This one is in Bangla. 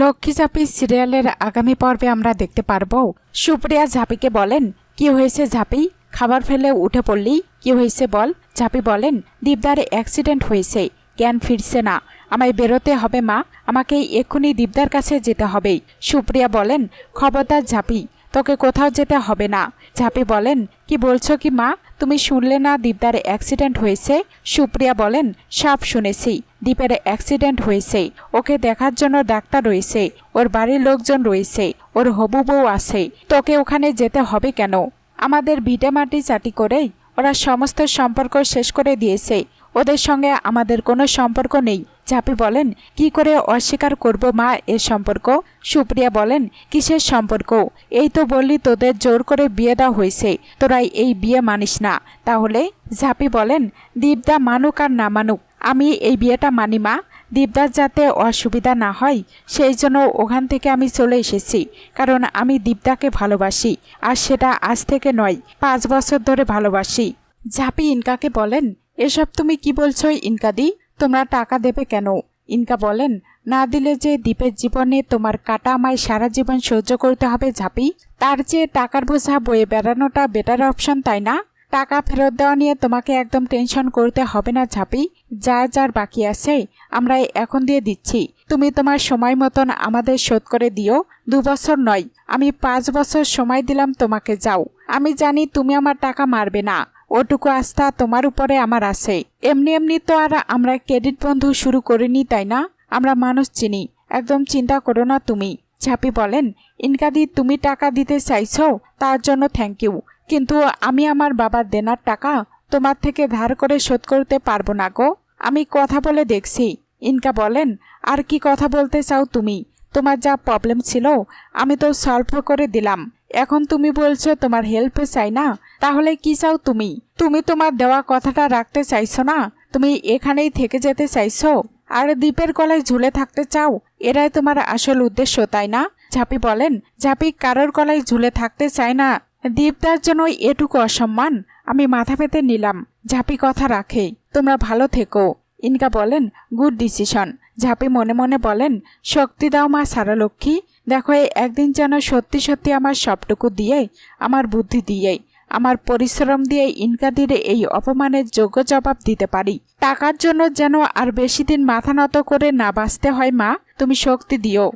লক্ষ্মী ঝাঁপি সিরিয়ালের আগামী পর্বে আমরা দেখতে পারব। সুপ্রিয়া ঝাঁপিকে বলেন, কি হয়েছে ঝাঁপি? খাবার ফেলে উঠে পড়লি? কি হয়েছে বল? ঝাঁপি বলেন, দীপদার অ্যাক্সিডেন্ট হয়েছে, জ্ঞান ফিরছে না। আমায় বেরোতে হবে মা, আমাকে এক্ষুনি দীপদার কাছে যেতে হবে সুপ্রিয়া বলেন, খবরদার ঝাঁপি তোকে কোথাও যেতে হবে না। ঝাঁপি বলেন, কি বলছো কি মা? তুমি শুনলে না দীপদার অ্যাক্সিডেন্ট হয়েছে? সুপ্রিয়া বলেন, সব শুনেছি। দীপের অ্যাক্সিডেন্ট হয়েছে। ওকে দেখার জন্য ডাক্তার রয়েছে। ওর বাড়ির লোকজন রয়েছে। ওর হবু বউ আছে। তোকে ওখানে যেতে হবে কেন? আমাদের ভিটে মাটি চাটি করেই ওরা সমস্ত সম্পর্ক শেষ করে দিয়েছে। ওদের সঙ্গে আমাদের কোনো সম্পর্ক নেই। ঝাঁপি বলেন, কি করে অস্বীকার করব মা এর সম্পর্ক? সুপ্রিয়া বলেন, কিসের সম্পর্ক? এই তো বললি তোদের জোর করে বিয়ে দেওয়া হয়েছে তোরা এই বিয়ে মানিস না। তাহলে ঝাঁপি বলেন, দীপদা মানুক আর না মানুক, আমি এই বিয়েটা মানি মা। দীপদার যাতে অসুবিধা না হয়, সেই জন্য ওখান থেকে আমি চলে এসেছি, কারণ আমি দীপদাকে ভালোবাসি, আর সেটা আজ থেকে নয়, পাঁচ বছর ধরে ভালোবাসি। ঝাঁপি ইনকাকে বলেন, এসব তুমি কি বলছো ইনকাদি? তোমরা টাকা দেবে কেন? ইনকা বলেন, না দিলে যে দ্বীপের জীবনে তোমার কাটা আমায় সারা জীবন সহ্য করতে হবে ঝাঁপি? তার চেয়ে টাকার বোঝা বয়ে বেড়ানোটা বেটার অপশন তাই না? টাকা ফেরত দেওয়া নিয়ে তোমাকে একদম টেনশন করতে হবে না ঝাঁপি। যা যার বাকি আছে আমরা এখন দিয়ে দিচ্ছি। তুমি তোমার সময় মতন আমাদের শোধ করে দিও। দু বছর নয়, আমি পাঁচ বছর সময় দিলাম তোমাকে, যাও। আমি জানি তুমি আমার টাকা মারবে না। ওটুকু আস্থা তোমার উপরে আমার আছে। এমনি এমনি তো আর আমরা ক্রেডিট বন্ধু শুরু করিনি, তাই না? আমরা মানুষ চিনি। একদম চিন্তা করো না তুমি। ঝাঁপি বলেন ইনকাদি তুমি টাকা দিতে চাইছো? তার জন্য থ্যাংক ইউ কিন্তু আমি আমার বাবার দেনার টাকা তোমার থেকে ধার করে শোধ করতে পারব না গো। আমি কথা বলে দেখছি। ইনকা বলেন, আর কি কথা বলতে চাও তুমি? তোমার যা প্রবলেম ছিল, আমি তো সলভ করে দিলাম। এখন তুমি বলছো তোমার হেল্প চাই না? তাহলে কি চাও তুমি? তুমি তোমার দেওয়া কথাটা রাখতে চাইছো না? তুমি এখানেই থেকে যেতে চাইছো? আর দ্বীপের গলায় ঝুলে থাকতে চাও? এরাই তোমার আসল উদ্দেশ্য, তাই না? ঝাঁপি বলেন, ঝাঁপি কারোর গলায় ঝুলে থাকতে চায় না। দীপদার জন্য এটুকু অসম্মান। আমি মাথা পেতে নিলাম। ঝাঁপি কথা রাখে, তোমরা ভালো থেকো। ইনকা বলেন, গুড ডিসিশন। ঝাঁপি মনে মনে বলেন, শক্তি দাও মা সারা লক্ষ্মী দেখো, এই একদিন যেন সত্যি সত্যি আমার সবটুকু দিয়ে আমার বুদ্ধি দিয়েই, আমার পরিশ্রম দিয়ে ইনকাদির এই অপমানের যোগ্য জবাব দিতে পারি। টাকার জন্য যেন আর বেশি দিন মাথা নত করে না বাঁচতে হয় মা, তুমি শক্তি দিও।